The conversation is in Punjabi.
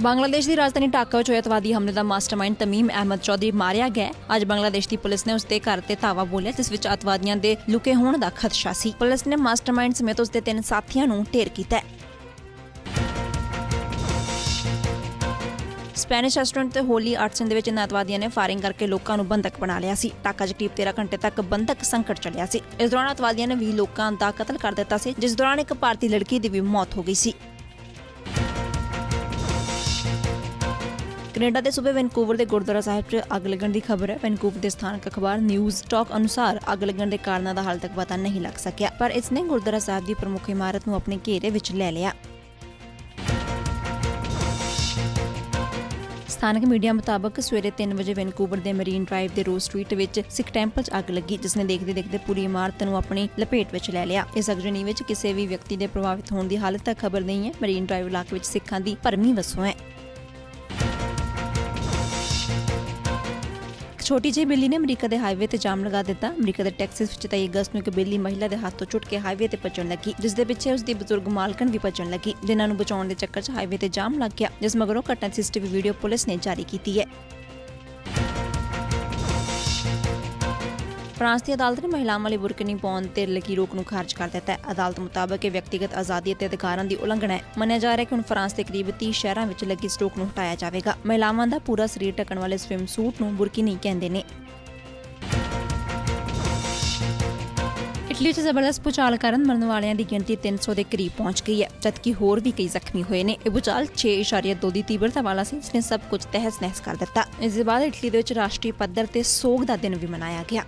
ਬੰਗਲਾਦੇਸ਼ ਦੀ ਰਾਜਧਾਨੀ ਢਾਕਾ ਵਿੱਚ ਹੋਏ ਅਤਵਾਦੀ ਹਮਲੇ ਦਾ ਮਾਸਟਰਮਾਈਂਡ ਤਮੀਮ ਅਹਿਮਦ ਚੌਧਰੀ ਮਾਰਿਆ ਗਿਆ ਅੱਜ ਬੰਗਲਾਦੇਸ਼ ਦੀ ਪੁਲਿਸ ਨੇ ਉਸ ਦੇ ਘਰ ਤੇ ਧਾਵਾ ਬੋਲਿਆ ਜਿਸ ਵਿੱਚ ਅਤਵਾਦੀਆਂ ਦੇ ਲੁਕੇ ਹੋਣ ਦਾ ਖਦਸ਼ਾ ਸੀ ਪੁਲਿਸ ਨੇ ਮਾਸਟਰਮਾਈਂਡ ਸਮੇਤ ਉਸ ਦੇ ਤਿੰਨ ਸਾਥੀਆਂ ਨੂੰ ਢੇਰ ਕੀਤਾ ਸਪੈਨਿਸ਼ ਰੈਸਟੋਰੈਂਟ ਤੇ ਹੋਲੀ ਆਰਟਸਨ ਦੇ ਵਿੱਚ ਇਹਨਾਂ ਅਤਵਾਦੀਆਂ ਨੇ ਫਾਇਰਿੰਗ ਕਰਕੇ ਲੋਕਾਂ ਨੂੰ ਬੰਦਕ ਬਣਾ ਲਿਆ ਸੀ ਟਾਕਾ 'ਚ ਕਰੀਬ 13 ਘੰਟੇ ਤੱਕ ਬੰਦਕ ਸੰਕਟ ਚੱਲਿਆ ਸੀ ਇਸ ਦੌਰਾਨ ਅਤਵਾਦੀਆਂ ਨੇ 20 ਲੋਕਾਂ ਦਾ ਕਤਲ ਕਰ ਦਿੱਤਾ ਸੀ ਜਿਸ ਦੌਰਾਨ ਇੱਕ ਭਾਰਤੀ ਲੜਕੀ ਦੀ ਵੀ ਮੌਤ ਹੋ ਗਈ ਸੀ ਕੈਨੇਡਾ ਦੇ ਸੂਬੇ ਵੈਨਕੂਵਰ ਦੇ ਗੁਰਦੁਆਰਾ ਸਾਹਿਬ 'ਚ ਅੱਗ ਲੱਗਣ ਦੀ ਖਬਰ ਹੈ। ਵੈਨਕੂਵਰ ਦੇ ਸਥਾਨਕ ਅਖਬਾਰ ਨਿਊਜ਼ ਟਾਕ ਅਨੁਸਾਰ ਅੱਗ ਲੱਗਣ ਦੇ ਕਾਰਨਾਂ ਦਾ ਹਾਲ ਤੱਕ ਪਤਾ ਨਹੀਂ ਲੱਗ ਸਕਿਆ, ਪਰ ਇਸ ਨੇ ਗੁਰਦੁਆਰਾ ਸਾਹਿਬ ਦੀ ਪ੍ਰਮੁੱਖ ਇਮਾਰਤ ਨੂੰ ਆਪਣੇ ਘੇਰੇ ਵਿੱਚ ਲੈ ਲਿਆ। ਸਥਾਨਕ ਮੀਡੀਆ ਮੁਤਾਬਕ ਸਵੇਰੇ 3 ਵਜੇ ਵੈਨਕੂਵਰ ਦੇ ਮਰੀਨ ਡਰਾਈਵ ਦੇ ਰੋਜ਼ ਸਟਰੀਟ ਵਿੱਚ ਸਿੱਖ ਟੈਂਪਲ 'ਚ ਅੱਗ ਲੱਗੀ, ਜਿਸ ਨੇ ਦੇਖਦੇ ਦੇਖਦੇ ਪੂਰੀ ਇਮਾਰਤ ਨੂੰ ਆਪਣੀ ਲਪੇਟ ਵਿੱਚ ਲੈ ਲਿਆ। ਇਸ ਅਗਜਨੀ ਵਿੱਚ ਕਿਸੇ ਵੀ ਵਿਅਕਤੀ ਦੇ ਪ੍ਰਭਾਵਿਤ ਹੋਣ ਦੀ ਹਾਲਤ ਤੱਕ ਖਬਰ ਨਹੀਂ ਹੈ। ਮਰੀਨ ਡਰਾਈਵ ਇਲਾਕੇ ਵਿੱਚ ਸਿੱਖਾਂ ਦੀ ਭਰਮੀ ਵਸੋਂ ਹੈ। ਛੋਟੀ ਜਿਹੀ ਬਿੱਲੀ ਨੇ ਅਮਰੀਕਾ ਦੇ ਹਾਈਵੇ ਤੇ ਜਾਮ ਲਗਾ ਦਿੱਤਾ। ਅਮਰੀਕਾ ਦੇ ਟੈਕਸਿਸ ਵਿੱਚ 23 ਅਗਸਤ ਨੂੰ ਇੱਕ ਬਿੱਲੀ ਮਹਿਲਾ ਦੇ ਹੱਥੋਂ ਛੁੱਟ ਕੇ ਹਾਈਵੇ ਤੇ ਭੱਜਣ ਲੱਗੀ ਜਿਸ ਦੇ ਪਿੱਛੇ ਉਸ ਦੀ ਬਜ਼ੁਰਗ ਮਾਲਕਣ ਵੀ ਭੱਜਣ ਲੱਗੀ, ਜਿਨ੍ਹਾਂ ਨੂੰ ਬਚਾਉਣ ਦੇ ਚੱਕਰ 'ਚ ਹਾਈਵੇ ਤੇ ਜਾਮ ਲੱਗ ਗਿਆ, ਜਿਸ ਮਗਰੋਂ ਘਟਨਾ ਦੀ ਸੀਸੀਟੀਵੀ ਵੀਡੀਓ ਪੁਲਿਸ ਨੇ ਜਾਰੀ ਕੀਤੀ ਹੈ। ਫਰਾਂਸ ਦੀ ਅਦਾਲਤ ਨੇ ਮਹਿਲਾਵਾਂ ਲਈ ਬੁਰਕਨੀ ਪਾਉਣ ਤੇ ਲੱਗੀ ਰੋਕ ਨੂੰ ਖਾਰਜ ਕਰ ਦਿੱਤਾ ਹੈ। ਅਦਾਲਤ ਮੁਤਾਬਕ ਇਹ ਵਿਅਕਤੀਗਤ ਆਜ਼ਾਦੀ ਅਤੇ ਅਧਿਕਾਰਾਂ ਦੀ ਉਲੰਘਣਾ ਹੈ। ਮੰਨਿਆ ਜਾ ਰਿਹਾ ਹੈ ਕਿ ਹੁਣ ਫਰਾਂਸ ਦੇ ਕਰੀਬ 30 ਸ਼ਹਿਰਾਂ ਵਿੱਚ ਲੱਗੀ ਇਸ ਰੋਕ ਨੂੰ ਹਟਾਇਆ ਜਾਵੇਗਾ। ਮਹਿਲਾਵਾਂ ਦਾ ਪੂਰਾ ਸਰੀਰ ਢੱਕਣ ਵਾਲੇ ਸਵਿਮ ਸੂਟ ਨੂੰ ਬੁਰਕਿਨੀ ਕਹਿੰਦੇ ਨੇ। ਇਟਲੀ ਚ ਜ਼ਬਰਦਸਤ ਭੂਚਾਲ ਕਾਰਨ ਮਰਨ ਵਾਲਿਆਂ ਦੀ ਗਿਣਤੀ 300 ਦੇ ਕਰੀਬ ਪਹੁੰਚ ਗਈ ਹੈ, ਜਦਕਿ ਹੋਰ ਵੀ ਕਈ ਜ਼ਖਮੀ ਹੋਏ ਨੇ। ਇਹ ਭੂਚਾਲ 6.2 ਦੀ ਤੀਬਰਤਾ ਵਾਲਾ ਸੀ, ਜਿਸ ਨੇ ਸਭ ਕੁਝ ਤਹਿਸ-ਨਹਿਸ ਕਰ ਦਿੱਤਾ। ਇਸ ਦੇ ਬਾਅਦ ਇਟਲੀ ਦੇ ਵਿੱਚ ਰਾਸ਼ਟਰੀ ਪੱਧਰ ਤੇ ਸੋਗ ਦਾ ਦਿਨ ਵੀ ਮਨਾਇਆ ਗਿਆ।